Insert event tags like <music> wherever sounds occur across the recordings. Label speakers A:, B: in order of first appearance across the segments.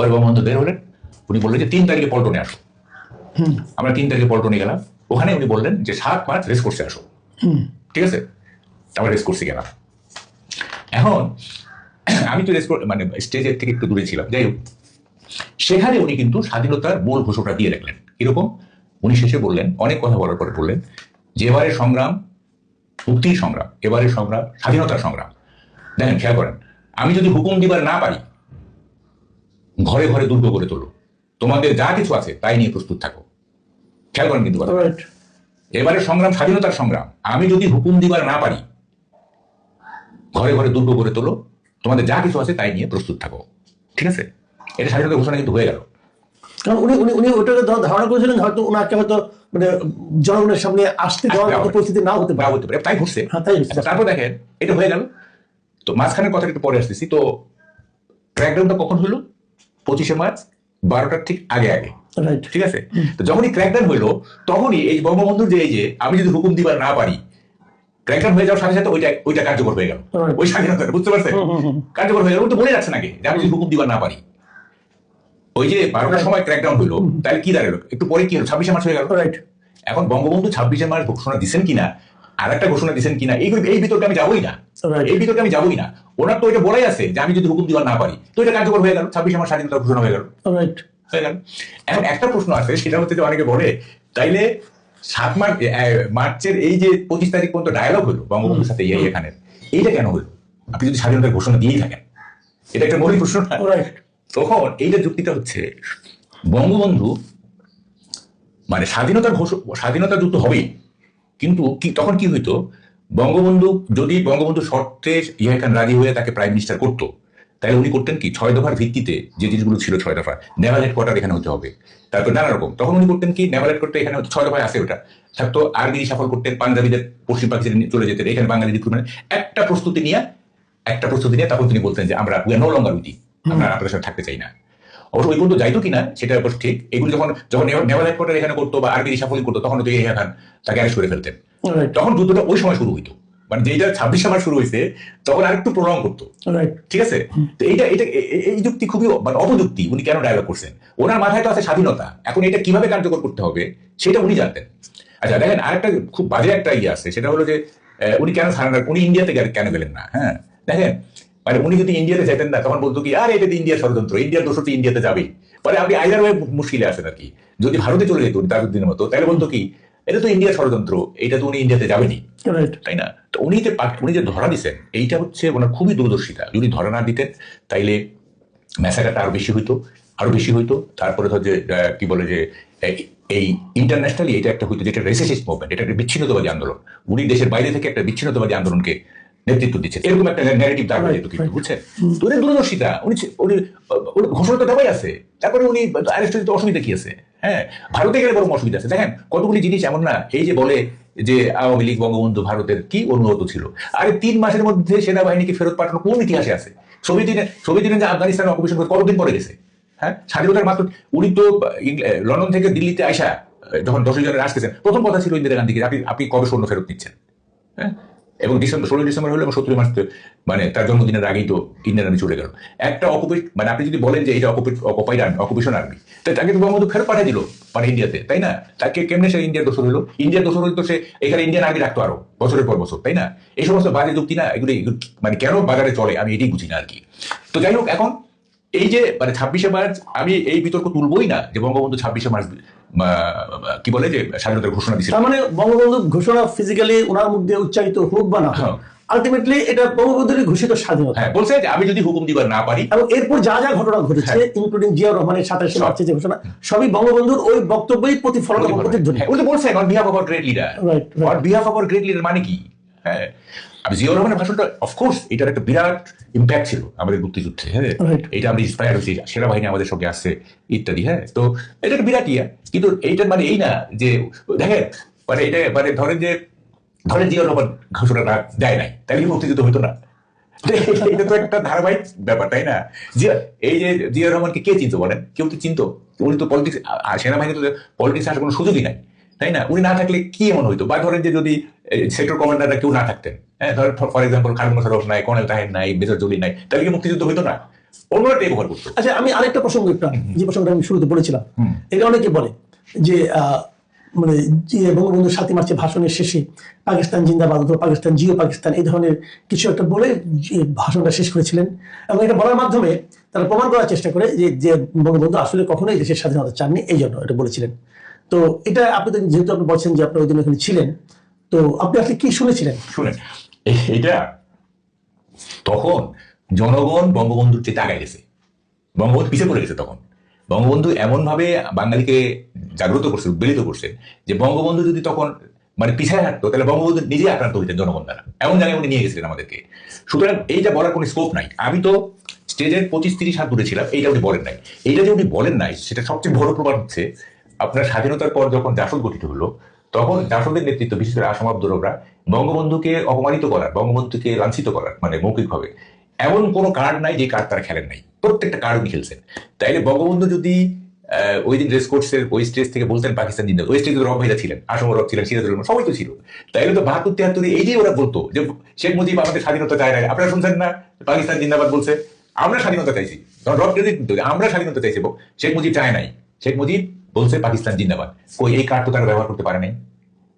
A: পরে বঙ্গবন্ধু বের হলেন। উনি বললেন যে তিন তারিখে পল্টনে আসো। আমরা তিন তারিখে পল্টনে গেলাম। ওখানে উনি বললেন যে সাত মার্চ রেস কোর্সে আসো। ঠিক আছে? আমরা রেস কোর্সে গেলাম। এখন আমি তো রেস মানে স্টেজের থেকে একটু দূরে ছিলাম। যাই হোক। সেখানে উনি কিন্তু স্বাধীনতার মূল ঘোষণা দিয়ে রাখলেন। কীরকম? উনি শেষে বললেন অনেক কথা বলার পরে বললেন যে এবারের সংগ্রাম মুক্তির সংগ্রাম এবারের সংগ্রাম স্বাধীনতার সংগ্রাম। দেখেন খেয়াল করেন। আমি যদি হুকুম দিবার না পারি ঘরে ঘরে দুর্গ করে তোলো। তোমাদের যা কিছু আছে তাই নিয়ে প্রস্তুত থাকো। খেয়াল করেন কিন্তু এবারে সংগ্রাম স্বাধীনতার সংগ্রাম। আমি যদি হুকুম দিবার না পারি ঘরে ঘরে দুর্গ করে তোলো। তোমাদের যা কিছু আছে তাই নিয়ে প্রস্তুত থাকো। ঠিক আছে? এটা স্বাধীনতা ঘোষণা কিন্তু হয়ে গেল।
B: কারণ উনি উনি উনি ওটাকে ধারণা করেছিলেন হয়তো ওনাকে হয়তো মানে জনগণের সামনে আসতে দেওয়ার মতো পরিস্থিতি নাও হতে পারে।
A: হতে পারে। তাই ঘটছে।
B: হ্যাঁ, তাই
A: আচ্ছা, তারপর দেখেন এটা হয়ে গেল। তো মাঝখানের কথা একটু পরে আসতেছি। তো ক্র্যাকডাউনটা কখন হলো? পঁচিশে মার্চ বারোটার ঠিক আগে আগে। ঠিক আছে? তো যখনই ক্র্যাকডাউন হইল তখনই এই বঙ্গবন্ধুর যে এই যে আমি যদি হুকুম দিবার না পারি ক্র্যাকডাউন হয়ে যাওয়ার সাথে সাথে ওইটা ওইটা কার্যকর হয়ে গেল। ওই স্বাধীনতা বুঝতে পারছেন। কার্যকর হয়ে গেল। ওটা বলে যাচ্ছে নাকি যে আমি যদি হুকুম দিবার না পারি ওই যে বারোটার সময় ক্র্যাকডাউন হইল তাহলে কি দাঁড়াল? একটু পরে কি হলো? ছাব্বিশে মার্চ হয়ে গেল।
B: রাইট
A: এখন বঙ্গবন্ধু ছাব্বিশে মার্চ ঘোষণা দিচ্ছেন কিনা আর একটা ঘোষণা দিচ্ছেন কিনা এই এই বিতর্কে আমি যাবোই না. এই বিতর্কে আমি যাবোই না। ওনার তো এটা বলাই আছে যে আমি যদি হুকুম দিবার না পারি। তো এটা কার্যকর হয়ে গেল। ছাব্বিশে মার্চ স্বাধীনতা ঘোষণা হয়ে গেল। হয়ে গেল। এখন একটা প্রশ্ন আছে সেটা হচ্ছে যে অনেকে বলে তাইলে সাত মার্চ মার্চের এই যে পঁচিশ তারিখ পর্যন্ত ডায়ালগ হলো বঙ্গবন্ধুর সাথে এই এখানে এইটা কেন হলো? আপনি যদি স্বাধীনতার ঘোষণা দিয়েই থাকেন। এটা একটা মৌলিক প্রশ্ন না? তখন এইটা যুক্তিটা হচ্ছে বঙ্গবন্ধু মানে স্বাধীনতার ঘোষ স্বাধীনতা যুদ্ধ হবেই। কিন্তু কি তখন কি হইতো? বঙ্গবন্ধু যদি বঙ্গবন্ধু শর্তে ইয়া খান রাজি হয়ে তাকে প্রাইম মিনিস্টার করতো তাহলে উনি করতেন কি? ছয় দফার ভিত্তিতে যে জিনিসগুলো ছিল ছয় দফা নেভাল হেডকোয়ার্টার এখানে হতে হবে। তারপর নানা রকম। তখন উনি করতেন কি? নেভাল হেডকোয়ার্টার এখানে ছয় দফায় আসে ওটা। থাকতো আর্মি সাফল করতেন পাঞ্জাবিদের পশ্চিম পাকিস্তানে চলে যেতেন। এখানে বাঙালি রিক্রুটমেন্ট একটা প্রস্তুতি নিয়ে একটা প্রস্তুতি নিয়ে তখন তিনি বলতেন যে আমরা উই আর নো লঙ্গার উইথি আমরা আপনাদের সাথে থাকতে চাই না। অবশ্য ওই পর্যন্ত যাইতো কিনা সেটা অবশ্য ঠিক। এগুলো যখন যখন নেভাল হেডকোয়ার্টার এখানে করতো বা আর্মি সাফল করতো তখন তো ইয়া খান তাকে অ্যারেস্ট করে ফেলতেন। তখন যুদ্ধটা ওই সময় শুরু হইতো। মানে যেটা ছাব্বিশ মাস শুরু হয়েছে তখন আরেকটু প্রলং করতো। ঠিক আছে? তো এইটা এটা এই যুক্তি খুবই মানে অপযুক্তি উনি কেন ডায়লগ করছেন? ওনার মাথায় তো আছে স্বাধীনতা। এখন এটা কীভাবে কার্যকর করতে হবে সেটা উনি জানতেন। আচ্ছা দেখেন আরেকটা খুব বাজে একটা ইয়ে আছে সেটা হলো যে উনি কেন সারেন্ডার উনি ইন্ডিয়াতে কেন গেলেন না হ্যাঁ? দেখেন মানে উনি যদি ইন্ডিয়াতে যেতেন না তখন বলতো কি আর এটা ইন্ডিয়ার ষড়যন্ত্র ইন্ডিয়ার দোষ ইন্ডিয়াতে যাবেই। পরে আপনি আইদার ওয়ে মুশকিলে আছেন আর কি। যদি ভারতে চলে যেত তাজউদ্দিনের মতো তাহলে বলতো কি এটা তো ইন্ডিয়ার ষড়যন্ত্র এটা তো উনি ইন্ডিয়াতে যাবেনি তাই না? তো উনি যে উনি যে ধরা দিচ্ছেন এইটা হচ্ছে ওনার খুবই দূরদর্শিতা। যদি ধরা না দিতেন তাইলে ম্যাসাকারটা আরও বেশি হইতো আরও বেশি হইতো। তারপরে ধর যে কি বলে যে এই- ইন্টারন্যাশনালি এটা একটা হইতো যেটা রেসিস্ট মুভমেন্ট এটা একটা বিচ্ছিন্নতাবাদী আন্দোলন। উনি দেশের বাইরে থেকে একটা বিচ্ছিন্নতাবাদী আন্দোলনকে নেতৃত্ব দিচ্ছে এরকম একটা ন্যারেটিভ দাঁড় হয়ে যেত কিন্তু বুঝছেন? তো দূরদর্শিতা। উনি উনি ঘোষণা তো দেওয়াই আছে? তারপরে উনি হতে অসুবিধা কি আছে? হ্যাঁ ভারতে গেলে বরং অসুবিধা আছে। দেখেন, কতগুলি জিনিস এমন না, এই যে বলে যে আওয়ামী লীগ, বঙ্গবন্ধু ভারতের কি অনুগত ছিল। আরে তিন মাসের মধ্যে সেনাবাহিনীকে ফেরত পাঠানো কোন ইতিহাসে আছে? সোভিয়েত ইউনিয়ন সোভিয়েত ইউনিয়ন যে আফগানিস্তান অকুপেশন করে কতদিন পরে গেছে? হ্যাঁ স্বাধীনতার মাত্র, উনি তো লন্ডন থেকে দিল্লিতে আইসা যখন দশ জনের আসতেছেন প্রথম কথা ছিল ইন্দিরা গান্ধীকে, আপনি আপনি কবে সৈন্য ফেরত নিচ্ছেন? হ্যাঁ এবং ডিসেম্বর, ষোলোই ডিসেম্বর হলো এবং সতেরোই মার্চ মানে তার জন্মদিনের আগেই তো ইন্ডিয়ান আর্মি চলে গেল। একটা অকুপেট মানে আপনি যদি বলেন যে এটা occupate occupied army occupation army তো তাকে তো বঙ্গবন্ধু ফেরত পাঠিয়ে দিল মানে ইন্ডিয়াতে, তাই না? তাকে কেমনে সে ইন্ডিয়ার দোষর হলো? ইন্ডিয়ার দোষর হলো তো সে এখানে ইন্ডিয়ান আর্মি রাখতো আরও, বছরের পর বছর, তাই না? এই সমস্ত বাজে যুক্তি না এগুলি মানে কেন বাজারে চলে, আমি এটাই বুঝি না আর কি। তো যাই হোক, এখন এই যে মানে ছাব্বিশে মার্চ, আমি এই বিতর্ক তুলবই না যে বঙ্গবন্ধু ছাব্বিশে মার্চ কি বলে যে স্বাধীনতার ঘোষণা দিয়েছিল।
B: তার মানে বঙ্গবন্ধু ঘোষণা ফিজিক্যালি ওনার মধ্যে দিয়ে উচ্চারিত হোক বা না
A: হ্যাঁ।
B: আলটিমেটলি এটা বঙ্গবন্ধুরই ঘোষিত স্বাধীনতা।
A: হ্যাঁ বলছে যে আমি যদি হুকুম দিবার না পারি
B: এবং এরপর যা যা ঘটনা ঘটেছে
A: হ্যাঁ।
B: ইনক্লুডিং জিয়া রহমানের সাতাশে মার্চে যে ঘোষণা সবই বঙ্গবন্ধুর ওই বক্তব্যই প্রতিফলন প্রতিধ্বনি
A: হ্যাঁ, উনি তো বলছেন on behalf of our great leader
B: right.
A: On behalf of our great leader মানে কি? হ্যাঁ। আমি জিয়াউর রহমানের ভাষণটা অফকোর্স এটার একটা বিরাট ইম্প্যাক্ট ছিল আমাদের মুক্তিযুদ্ধে হ্যাঁ। এটা আমরা ইন্সপায়ার হয়েছি সেনাবাহিনী আমাদের সঙ্গে আসছে ইত্যাদি হ্যাঁ। তো এটা একটা বিরাট ইয়া কিন্তু এইটার মানে এই না যে দেখেন মানে এটা মানে ধরেন যে ধরেন জিয়াউর রহমান ঘোষণাটা দেয় নাই তাহলে মুক্তিযুদ্ধ হতো না। <laughs> এটা তো একটা ধারাবাহিক ব্যাপার তাই না? জিয়া এই যে জিয়াউর রহমানকে কে চিনতো বলেন? কেউ তো চিনতো উনি তো পলিটিক্স সেনাবাহিনী তো পলিটিক্স আসার কোনো সুযোগই নাই। তাই না? উনি না থাকলে কি এমন হইতো? বা ধরেন যে যদি সেক্টর কমান্ডাররা কেউ না থাকতেন হ্যাঁ? ধরেন ফর এক্সাম্পল খান মোশারফ নাই কর্নেল তাহের নাই মেজর জলি নাই তাহলে কি মুক্তিযুদ্ধ হইতো না? ব্যবহার করতো।
B: আচ্ছা আমি আরেকটা প্রসঙ্গ একটু যে প্রসঙ্গটা আমি শুরুতে বলেছিলাম। এটা অনেকে বলে যে মানে বঙ্গবন্ধু সাতই মার্চের ভাষণের শেষে পাকিস্তান জিন্দাবাদ অথবা পাকিস্তান জিও পাকিস্তান এই ধরনের কিছু একটা বলে যে ভাষণটা শেষ করেছিলেন এবং এটা বলার মাধ্যমে তারা প্রমাণ করার চেষ্টা করে যে যে বঙ্গবন্ধু আসলে কখনোই দেশের স্বাধীনতা চাননি এই জন্য এটা বলেছিলেন। তো এটা আপনি যেহেতু আপনি বলছেন যে আপনি ওই দিন ছিলেন, তো আপনি আসলে কি শুনেছিলেন?
A: শুনেন। এটা তখন জনগণ বঙ্গবন্ধুর চেয়ে আগায় গেছে। বঙ্গবন্ধু পিছিয়ে পড়ে গেছে তখন। বঙ্গবন্ধু এমন ভাবে বাঙালিকে জাগ্রত করছে, উদ্বেলিত করছে যে বঙ্গবন্ধু যদি তখন মানে পিছায় হাঁটতো, তাহলে বঙ্গবন্ধু নিজেই আক্রান্ত হইতেন জনগণ দ্বারা। এমন জায়গায় উনি নিয়ে গেছিলেন আমাদেরকে। সুতরাং এইটা বলার কোনো স্কোপ নাই। আমি তো স্টেজের পঁচিশ তিরিশ হাত দূরে ছিলাম, এইটা উনি বলেন নাই। এইটা যে উনি বলেন নাই, সেটা সবচেয়ে বড় প্রমাণ হচ্ছে আপনার স্বাধীনতার পর যখন জাসদ গঠিত হলো, তখন জাসদের নেতৃত্ব, বিশেষ করে আসাম আব্দুরবরা বঙ্গবন্ধুকে অপমানিত করার, বঙ্গবন্ধুকে লাঞ্ছিত করার মানে মৌখিকভাবে। এমন কোনো কার্ড নাই যে কার্ড তারা খেলেন নাই। প্রত্যেকটা কার্ড উনি খেলছেন। তাইলে বঙ্গবন্ধু যদি ওই দিন রেস কোর্সের ওই স্টেজ থেকে বলতেন পাকিস্তান জিন্দাবাদ, ওই স্টেজে রব ভাইরা ছিলেন, আসম রব ছিলেন, সিরাজুল রহমান সবাই তো ছিল। তাইলে তো বাহাত্তর, তিয়াত্তরে এই যে ওরা বলতো যে শেখ মুজিব আমাদের স্বাধীনতা চায় না আপনারা শুনছেন না? পাকিস্তান জিন্দাবাদ বলছে। আমরা স্বাধীনতা চাইছি। রব ক্রেডিট দিত যে আমরা স্বাধীনতা চাইছি শেখ মুজিব চায় নাই। শেখ মুজিব বলছে পাকিস্তান জিন্দাবাদ। কই এই কার্ড তো তারা ব্যবহার করতে পারে নাই।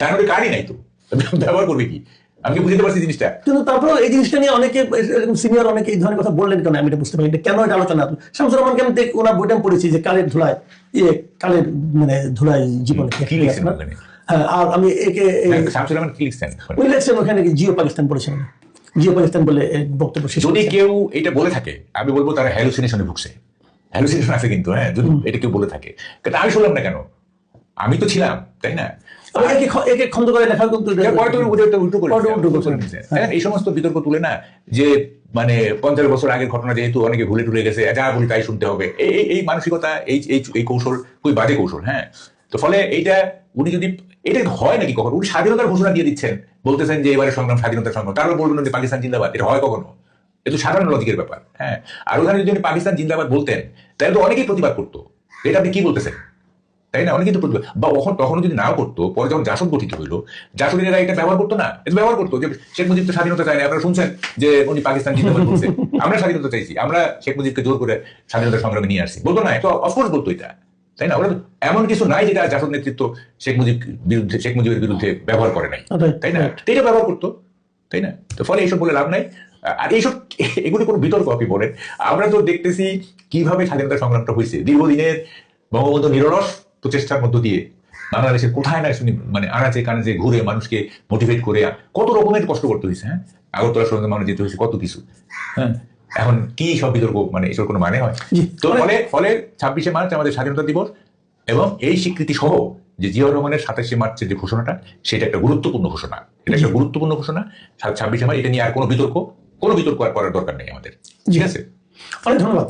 A: তার মধ্যে কার্ডই নাই তো। <laughs> ব্যবহার করবে কি? আমি বুঝতে পারছি জিনিসটা?
B: কিন্তু তারপরে এই জিনিসটা নিয়ে অনেকে এরকম সিনিয়র অনেকে এই ধরনের কথা বললেন কেন? আমি এটা বুঝতে পারি কেন এটা আলোচনা? শামসুর রহমান কেন দেখ ওনার বইটা পড়েছি যে কালের ধুলায় ইয়ে কালের মানে ধুলায় জীবন।
A: ওখানে?
B: হ্যাঁ আর আমি একে
A: শামসুর রহমান কি লিখছেন?
B: উনি লিখছেন ওখানে জিও পাকিস্তান বলেছেন। জিও পাকিস্তান বলে বক্তব্য
A: যদি কেউ এটা বলে থাকে আমি বলব তারা হ্যালুসিনেশনে ভুগছে। হ্যালুসিনেশন আছে কিন্তু হ্যাঁ যদি এটা কেউ বলে থাকে। কিন্তু আমি শুনলাম না কেন? আমি তো ছিলাম তাই না? এই সমস্ত বিতর্ক তুলে না যে মানে পঞ্চাশ বছর আগের ঘটনা যেহেতু অনেকে ভুলে টুলে গেছে যা বলি তাই শুনতে হবে। এই এই- মানসিকতা এই এই এই কৌশল খুবই বাজে কৌশল হ্যাঁ। তো ফলে এইটা উনি যদি এটা হয় নাকি কখনো? উনি স্বাধীনতার ঘোষণা দিয়ে দিচ্ছেন। বলতেছেন যে এবারে সংগ্রাম স্বাধীনতার সংগ্রাম। তারপর বলবেন যে পাকিস্তান জিন্দাবাদ এটা হয় কখনো? এটা তো সাধারণ লজিকের ব্যাপার। হ্যাঁ আর ওখানে যদি পাকিস্তান জিন্দাবাদ বলতেন তাহলে তো অনেকেই প্রতিবাদ করতো। এটা আপনি কি বলতেছেন? তাই না? অনেকে কিন্তু প্রতিবাদ। বা তখন তখনও যদি নাও করতো পরে যখন জাসদ গঠিত হইল জাসদের এরা এটা ব্যবহার করতো না? এটা ব্যবহার করতো যে শেখ মুজিব তো স্বাধীনতা চায় না আপনারা শুনছেন যে উনি পাকিস্তান জিন্দাবাদ বলছে। আমরা স্বাধীনতা চাইছি। আমরা শেখ মুজিবকে জোর করে স্বাধীনতা সংগ্রামে নিয়ে আসছি। বলতো না তো অফকোর্স বলতো এটা। তাই না? ওরা এমন কিছু নাই যেটা জাসদ নেতৃত্ব শেখ মুজিব বিরুদ্ধে শেখ মুজিবের বিরুদ্ধে ব্যবহার করে নাই। তাই না. এটা ব্যবহার করতো। তাই না? তো ফলে এইসব বলে লাভ নাই। আর এইসব এগুলি কোনো বিতর্ক আপনি বলেন। আমরা তো দেখতেছি কীভাবে স্বাধীনতা সংগ্রামটা হয়েছে। দীর্ঘদিনের বঙ্গবন্ধু নিরলস প্রচেষ্টার মধ্য দিয়ে বাংলাদেশের কোথায় না শুনি মানে আনাচে কানাচে ঘুরে মানুষকে মোটিভেট করে কত রকমের কষ্ট করতে হয়েছে হ্যাঁ? আগরতলা সঙ্গে মানুষ যেতে হয়েছে কত কিছু হ্যাঁ? এখন কি সব বিতর্ক মানে এসব কোনো মানে হয়? তো ফলে ফলে ছাব্বিশে মার্চ আমাদের স্বাধীনতা দিবস এবং এই স্বীকৃতি সহ যে জিয়াউর রহমানের সাতাশে মার্চের যে ঘোষণাটা সেটা একটা গুরুত্বপূর্ণ ঘোষণা। এটা একটা গুরুত্বপূর্ণ ঘোষণা। ছাব্বিশে মার্চ এটা নিয়ে আর কোনো বিতর্ক কোনো বিতর্ক আর করার দরকার নেই আমাদের। ঠিক আছে?
B: অনেক ধন্যবাদ।